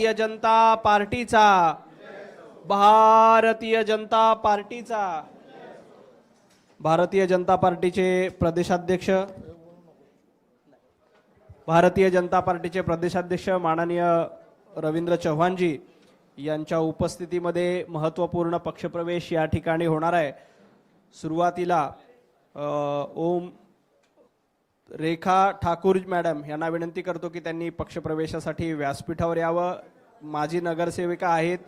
भारतीय जनता पार्टीचा. भारतीय जनता पार्टीचा. भारतीय जनता पार्टीचे प्रदेशाध्यक्ष. भारतीय जनता पार्टीचे प्रदेशाध्यक्ष माननीय रवींद्र चव्हाणजी यांच्या उपस्थितीमध्ये महत्त्वपूर्ण पक्षप्रवेश या ठिकाणी होणार आहे. सुरुवातीला ओम रेखा ठाकूर मॅडम यांना विनंती करतो की त्यांनी पक्षप्रवेशासाठी व्यासपीठावर यावं. माजी नगरसेविका आहेत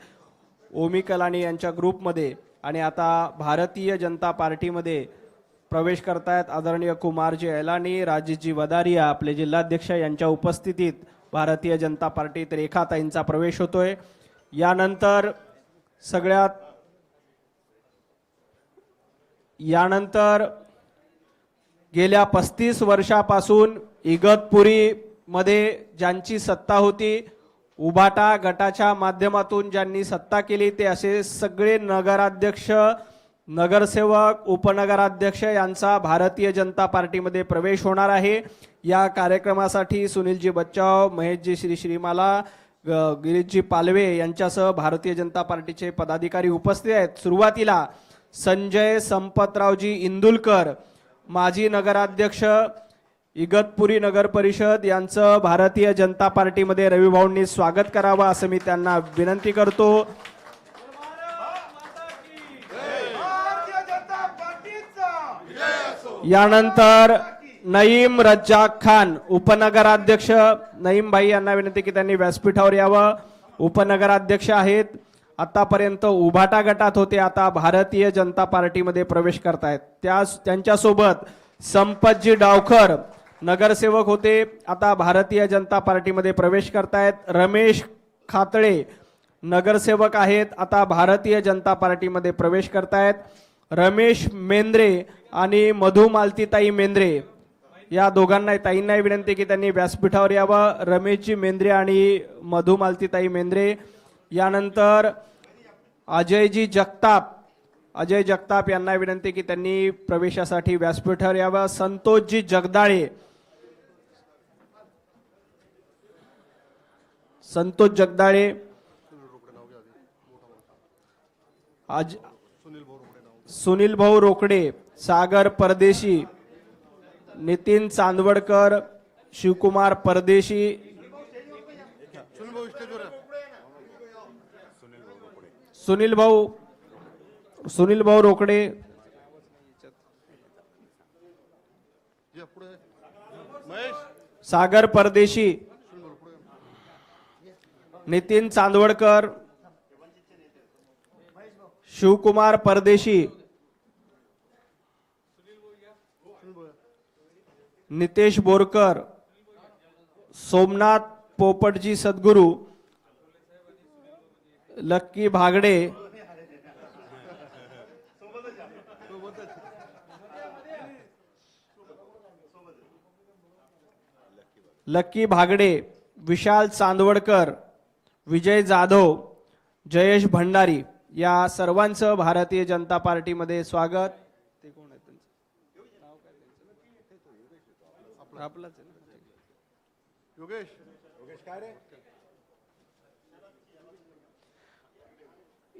ओमी कलानी यांच्या ग्रुपमध्ये आणि आता भारतीय जनता पार्टीमध्ये प्रवेश करतायत आदरणीय कुमारजी ऐलानी राजेशजी वदारिया आपले जिल्हाध्यक्ष यांच्या उपस्थितीत भारतीय जनता पार्टीत रेखाताईंचा प्रवेश होतोय. यानंतर सगळ्यात यानंतर गेल्या पस्तीस वर्षापासून इगतपुरीमध्ये ज्यांची सत्ता होती उभाटा गटाच्या माध्यमातून ज्यांनी सत्ता केली ते असे सगळे नगराध्यक्ष नगरसेवक उपनगराध्यक्ष यांचा भारतीय जनता पार्टीमध्ये प्रवेश होणार आहे. या कार्यक्रमासाठी सुनीलजी बच्चाव महेशजी श्री श्रीमाला ग- गिरीशजी पालवे यांच्यासह भारतीय जनता पार्टीचे पदाधिकारी उपस्थित आहेत. सुरुवातीला संजय संपतरावजी इंदुलकर माजी नगराध्यक्ष इगतपुरी नगर परिषद यांचं भारतीय जनता पार्टीमध्ये रविभाऊंनी स्वागत करावं असं मी त्यांना विनंती करतो. यानंतर नईम रज्जाक खान उपनगराध्यक्ष. नईम भाई यांना विनंती की त्यांनी व्यासपीठावर यावं. उपनगराध्यक्ष आहेत. आतापर्यंत उभाटा गटात होते. आता भारतीय जनता पार्टीमध्ये प्रवेश करतायत. त्या त्यांच्यासोबत संपतजी डावकर नगरसेवक होते. आता भारतीय जनता पार्टीमध्ये प्रवेश करतायत. रमेश खातळे नगरसेवक आहेत. आता भारतीय जनता पार्टीमध्ये प्रवेश करतायत. रमेश मेंद्रे आणि मधु मालतीताई मेंद्रे. या दोघांना ताईंनाही विनंती की त्यांनी व्यासपीठावर यावं. रमेशजी मेंद्रे आणि मधु मालतीताई मेंद्रे. यानंतर अजयजी जगताप अजय जगताप यांना विनंती की त्यांनी प्रवेशासाठी व्यासपीठावर यावं. संतोषजी जगदाळे संतोष जगदाळे आज सुनील भाऊ रोकडे सागर परदेशी नितीन चांदवडकर शिवकुमार परदेशी सुनील भाऊ सुनील भाऊ रोकडे. सागर परदेशी. नितीन चांदवडकर. शिवकुमार परदेशी. नितेश बोरकर. सोमनाथ पोपटजी सद्गुरू. लक्की भागडे. लक्की भागडे विशाल चांदवडकर विजय जाधव जयेश भंडारी या सर्वांचं भारतीय जनता पार्टीमध्ये स्वागत. ते कोण आहे त्यांचं नाव काय योगेश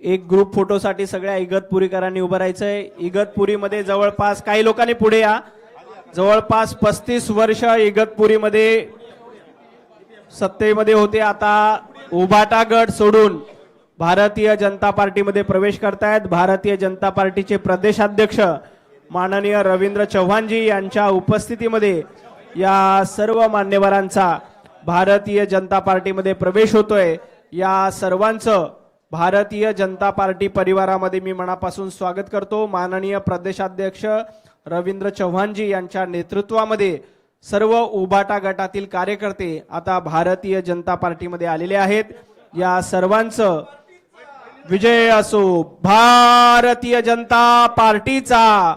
एक ग्रुप फोटोसाठी सगळ्या इगतपुरीकरांनी उभं राहायचंय. इगतपुरीमध्ये जवळपास काही लोकांनी पुढे या. जवळपास पस्तीस वर्ष इगतपुरीमध्ये सत्तेमध्ये होते. आता उभाटा गट सोडून भारतीय जनता पार्टीमध्ये प्रवेश करतायत. भारतीय जनता पार्टीचे प्रदेशाध्यक्ष माननीय रवींद्र चव्हाणजी यांच्या उपस्थितीमध्ये या सर्व मान्यवरांचा भारतीय जनता पार्टीमध्ये प्रवेश होतोय. या सर्वांचं भारतीय जनता पार्टी परिवारामध्ये मी मनापासून स्वागत करतो. माननीय प्रदेशाध्यक्ष रवींद्र चव्हाणजी यांच्या नेतृत्वामध्ये सर्व उबाटा गटातील कार्यकर्ते आता भारतीय जनता पार्टीमध्ये आलेले आहेत. या सर्वांचं विजय असो. भारतीय जनता पार्टीचा.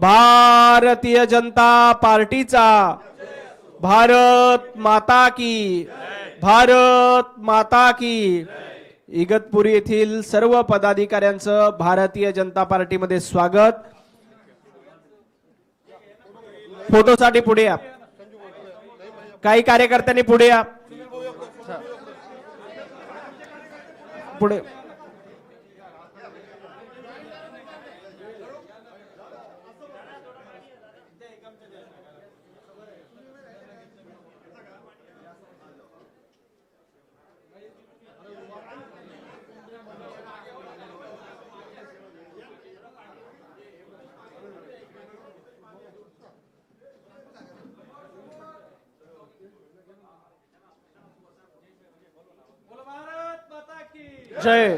भारतीय जनता पार्टीचा. भारत माता की. भारत माता की. इगतपुरी येथील सर्व पदाधिकाऱ्यांचं भारतीय जनता पार्टीमध्ये स्वागत. फोटोसाठी पुढे या. काही कार्यकर्त्यांनी पुढे या. पुढे. जय.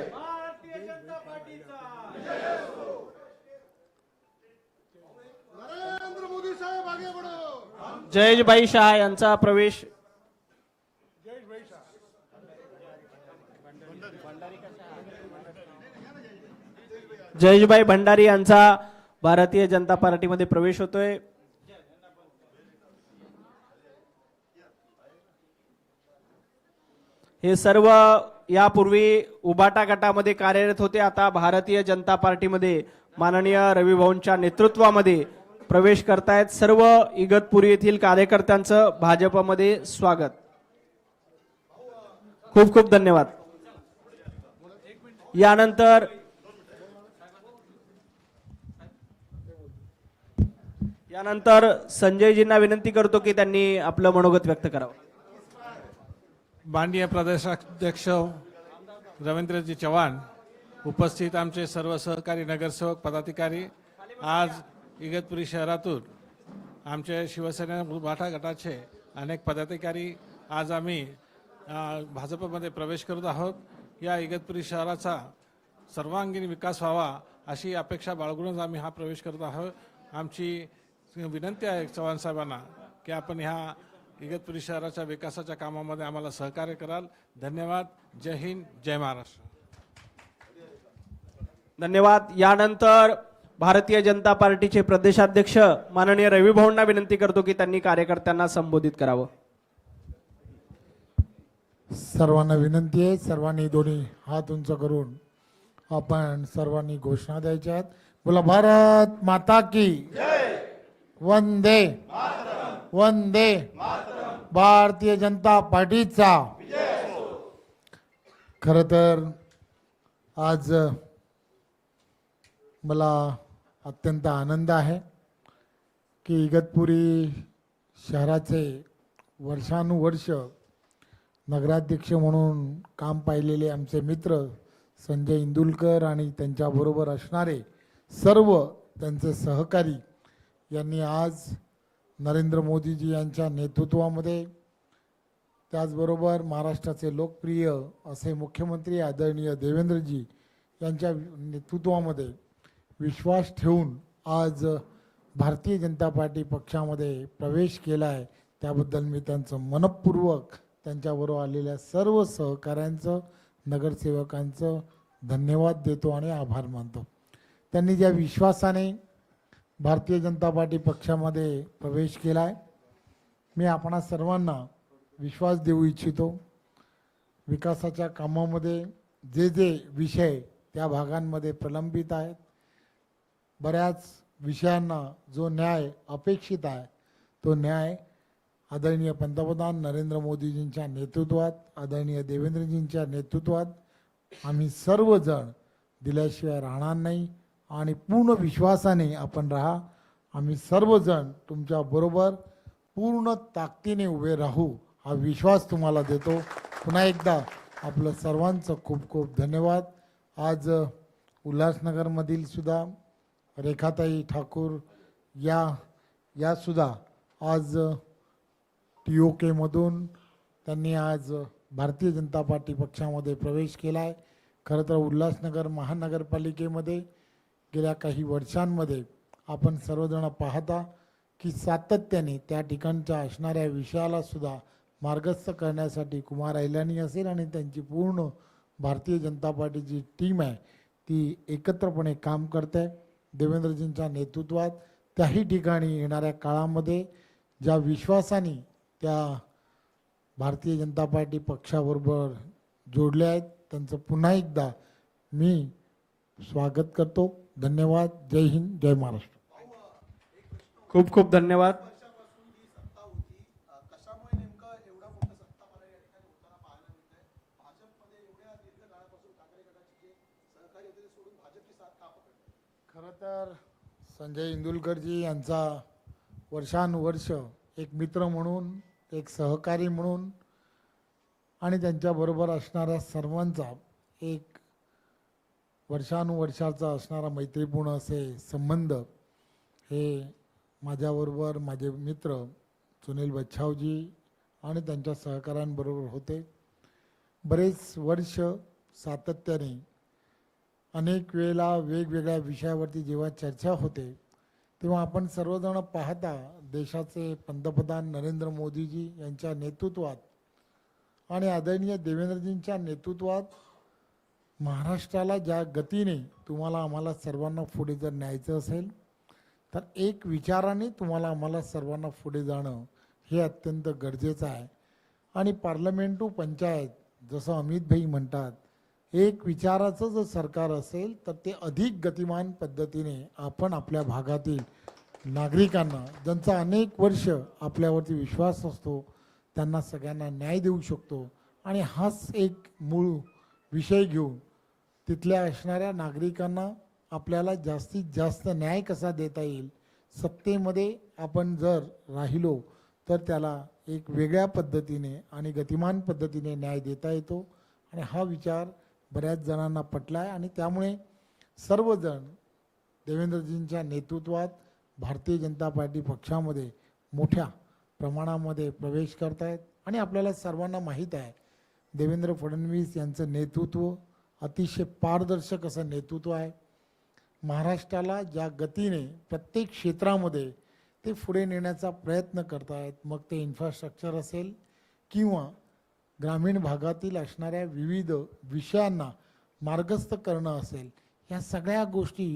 जयबाई शहा यांचा प्रवेश. जयेशभाई भंडारी यांचा भारतीय जनता पार्टीमध्ये प्रवेश होतोय. हे सर्व यापूर्वी उबाटा गटामध्ये कार्यरत होते. आता भारतीय जनता पार्टीमध्ये माननीय रविभाऊंच्या नेतृत्वामध्ये प्रवेश करतायत. सर्व इगतपुरी येथील कार्यकर्त्यांचं भाजपमध्ये स्वागत. खूप खूप धन्यवाद. यानंतर यानंतर संजयजींना विनंती करतो की त्यांनी आपलं मनोगत व्यक्त करावं. माननीय प्रदेशाध्यक्ष रवींद्रजी चव्हाण उपस्थित आमचे सर्व सहकारी नगरसेवक पदाधिकारी आज इगतपुरी शहरातून आमचे शिवसेना मराठा गटाचे अनेक पदाधिकारी आज आम्ही भाजपमध्ये प्रवेश करत आहोत. या इगतपुरी शहराचा सर्वांगीण विकास व्हावा अशी अपेक्षा बाळगूनच आम्ही हा प्रवेश करत आहोत. आमची विनंती आहे चव्हाण साहेबांना की आपण ह्या इगतपुरी शहराच्या विकासाच्या कामामध्ये आम्हाला सहकार्य कराल. धन्यवाद. जय हिंद. जय महाराष्ट्र. धन्यवाद. यानंतर भारतीय जनता पार्टीचे प्रदेशाध्यक्ष माननीय रवी भाऊंना विनंती करतो की त्यांनी कार्यकर्त्यांना संबोधित करावं. सर्वांना विनंती आहे. सर्वांनी दोन्ही हात उंच करून आपण सर्वांनी घोषणा द्यायच्या आहेत. बोला भारत माता की वंदे. वंदे भारतीय जनता पार्टीचा. खर तर आज मला अत्यंत आनंद आहे की इगतपुरी शहराचे वर्षानुवर्ष नगराध्यक्ष म्हणून काम पाहिलेले आमचे मित्र संजय इंदुलकर आणि त्यांच्याबरोबर असणारे सर्व त्यांचे सहकारी यांनी आज नरेंद्र मोदीजी यांच्या नेतृत्वामध्ये त्याचबरोबर महाराष्ट्राचे लोकप्रिय असे मुख्यमंत्री आदरणीय देवेंद्रजी यांच्या नेतृत्वामध्ये विश्वास ठेवून आज भारतीय जनता पार्टी पक्षामध्ये प्रवेश केला आहे त्याबद्दल मी त्यांचं मनपूर्वक त्यांच्याबरोबर आलेल्या सर्व सहकाऱ्यांचं नगरसेवकांचं धन्यवाद देतो आणि आभार मानतो. त्यांनी ज्या विश्वासाने भारतीय जनता पार्टी पक्षामध्ये प्रवेश केला आहे मी आपणा सर्वांना विश्वास देऊ इच्छितो. विकासाच्या कामामध्ये जे जे विषय त्या भागांमध्ये प्रलंबित आहेत. बऱ्याच विषयांना जो न्याय अपेक्षित आहे तो न्याय आदरणीय पंतप्रधान नरेंद्र मोदीजींच्या नेतृत्वात आदरणीय देवेंद्रजींच्या नेतृत्वात आम्ही सर्वजण दिल्याशिवाय राहणार नाही. आणि पूर्ण विश्वासाने आपण राहा. आम्ही सर्वजण तुमच्या बरोबर पूर्ण ताकदीने उभे राहू हा विश्वास तुम्हाला देतो. पुन्हा एकदा आपलं सर्वांचं खूप खूप धन्यवाद. आज उल्हासनगरमधील सुद्धा रेखाताई ठाकूर या या सुद्धा आज टी ओ केमधून त्यांनी आज भारतीय जनता पार्टी पक्षामध्ये प्रवेश केला आहे खरं तर उल्हासनगर महानगरपालिकेमध्ये गेल्या काही वर्षांमध्ये आपण सर्वजण पाहता की सातत्याने त्या ठिकाणच्या असणाऱ्या विषयालासुद्धा मार्गस्थ करण्यासाठी कुमार ऐलानी असेल आणि त्यांची पूर्ण भारतीय जनता पार्टीची टीम आहे ती एकत्रपणे काम करते. देवेंद्रजींच्या नेतृत्वात त्याही ठिकाणी येणाऱ्या काळामध्ये ज्या विश्वासाने त्या भारतीय जनता पार्टी पक्षाबरोबर जोडल्या आहेत त्यांचं पुन्हा एकदा मी स्वागत करतो. धन्यवाद. जय हिंद जय महाराष्ट्र. खूप खूप धन्यवाद. खरं तर संजय इंदुलकरजी यांचा वर्षानुवर्ष एक मित्र म्हणून एक सहकारी म्हणून आणि त्यांच्याबरोबर असणाऱ्या सर्वांचा एक वर्षानुवर्षाचा असणारा मैत्रीपूर्ण असे संबंध हे माझ्याबरोबर माझे मित्र सुनील बच्छावजी आणि त्यांच्या सहकाऱ्यांबरोबर होते. बरेच वर्ष सातत्याने अनेक वेळेला वेगवेगळ्या विषयावरती जेव्हा चर्चा होते तेव्हा आपण सर्वजण पाहता देशाचे पंतप्रधान नरेंद्र मोदीजी यांच्या नेतृत्वात आणि आदरणीय देवेंद्रजींच्या नेतृत्वात महाराष्ट्राला ज्या गतीने तुम्हाला आम्हाला सर्वांना पुढे जर न्यायचं असेल तर एक विचाराने तुम्हाला आम्हाला सर्वांना पुढे जाणं हे अत्यंत गरजेचं आहे. आणि पार्लमेंट टू पंचायत जसं अमित भाई म्हणतात एक विचाराचं जर सरकार असेल तर ते अधिक गतिमान पद्धतीने आपण आपल्या भागातील नागरिकांना ज्यांचा अनेक वर्ष आपल्यावरती विश्वास असतो त्यांना सगळ्यांना न्याय देऊ शकतो. आणि हाच एक मूळ विषय घेऊन तिथल्या असणाऱ्या नागरिकांना आपल्याला जास्तीत जास्त न्याय कसा देता येईल सत्तेमध्ये आपण जर राहिलो तर त्याला एक वेगळ्या पद्धतीने आणि गतिमान पद्धतीने न्याय देता येतो. आणि हा विचार बऱ्याच जणांना पटला आहे आणि त्यामुळे सर्वजण देवेंद्रजींच्या नेतृत्वात भारतीय जनता पार्टी पक्षामध्ये मोठ्या प्रमाणामध्ये प्रवेश करत आहेत आणि आपल्याला सर्वांना माहीत आहे देवेंद्र फडणवीस यांचं नेतृत्व अतिशय पारदर्शक असं नेतृत्व आहे. महाराष्ट्राला ज्या गतीने प्रत्येक क्षेत्रामध्ये ते पुढे नेण्याचा प्रयत्न करत आहेत मग ते इन्फ्रास्ट्रक्चर असेल किंवा ग्रामीण भागातील असणाऱ्या विविध विषयांना मार्गस्थ करणं असेल ह्या सगळ्या गोष्टी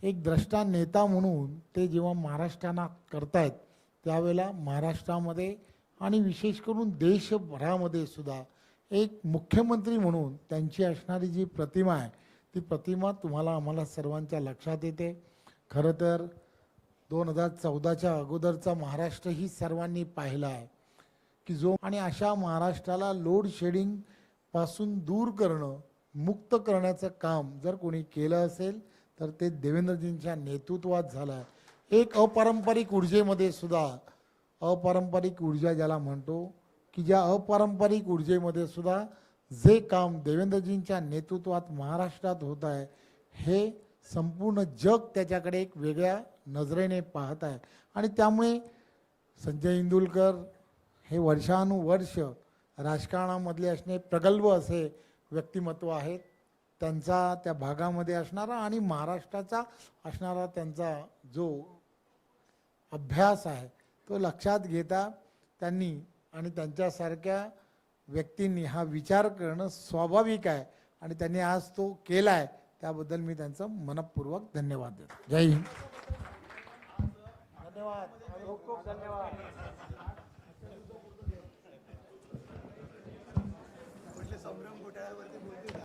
एक द्रष्टा नेता म्हणून ते जेव्हा महाराष्ट्रांना करतायत त्यावेळेला महाराष्ट्रामध्ये आणि विशेष करून देशभरामध्ये सुद्धा एक मुख्यमंत्री म्हणून त्यांची असणारी जी प्रतिमा आहे ती प्रतिमा तुम्हाला आम्हाला सर्वांच्या लक्षात येते. खरं तर दोन हजार चौदाच्या अगोदरचा महाराष्ट्र ही सर्वांनी पाहिला आहे की जो आणि अशा महाराष्ट्राला लोड शेडिंगपासून दूर करणं मुक्त करण्याचं काम जर कोणी केलं असेल तर ते देवेंद्रजींच्या नेतृत्वात झालं आहे. एक अपारंपरिक ऊर्जेमध्ये सुद्धा अपारंपरिक ऊर्जा ज्याला म्हणतो की ज्या अपारंपरिक ऊर्जेमध्ये सुद्धा जे काम देवेंद्रजींच्या नेतृत्वात महाराष्ट्रात होत आहे हे संपूर्ण जग त्याच्याकडे एक वेगळ्या नजरेने पाहत आहे. आणि त्यामुळे संजय इंदुलकर हे वर्षानुवर्ष राजकारणामधले असणे प्रगल्भ असे व्यक्तिमत्व आहेत. त्यांचा त्या भागामध्ये असणारा आणि महाराष्ट्राचा असणारा त्यांचा जो अभ्यास आहे तो लक्षात घेता त्यांनी आणि त्यांच्यासारख्या व्यक्तींनी हा विचार करणं स्वाभाविक आहे. आणि त्यांनी आज तो केला आहे त्याबद्दल मी त्यांचं मनपूर्वक धन्यवाद देतो. जय हिंद. धन्यवाद. खूप खूप धन्यवाद.